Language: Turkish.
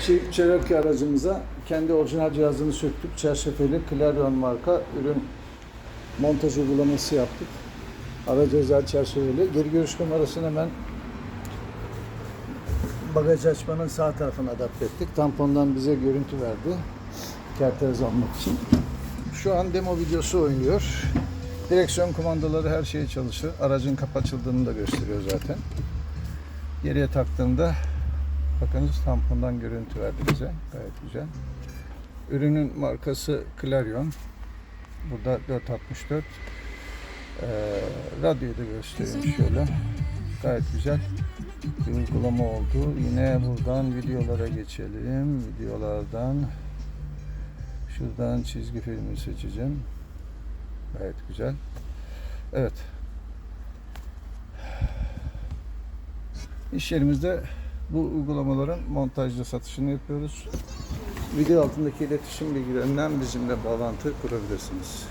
Şey, Cherokee aracımıza kendi orijinal cihazını söktük. Çerçeveli Clarion marka ürün montaj uygulaması yaptık. Araca özel çerçeveli. Geri görüş kamerasını hemen bagaj açmanın sağ tarafına adapte ettik. Tampondan bize görüntü verdi. Kerteriz almak için. Şu an demo videosu oynuyor. Direksiyon kumandaları her şey çalışır. Aracın kapı açıldığını da gösteriyor zaten. Geriye taktığımda bakınız tampondan görüntü verdi bize. Gayet güzel. Ürünün markası Clarion. Burada 464. Ee, radyoyu da göstereyim şöyle. Gayet güzel bir uygulama oldu. Yine buradan videolara geçelim. Videolardan şuradan çizgi filmi seçeceğim. Gayet güzel. Evet. İş yerimizde bu uygulamaların montajlı satışını yapıyoruz. Video altındaki iletişim bilgilerinden bizimle bağlantı kurabilirsiniz.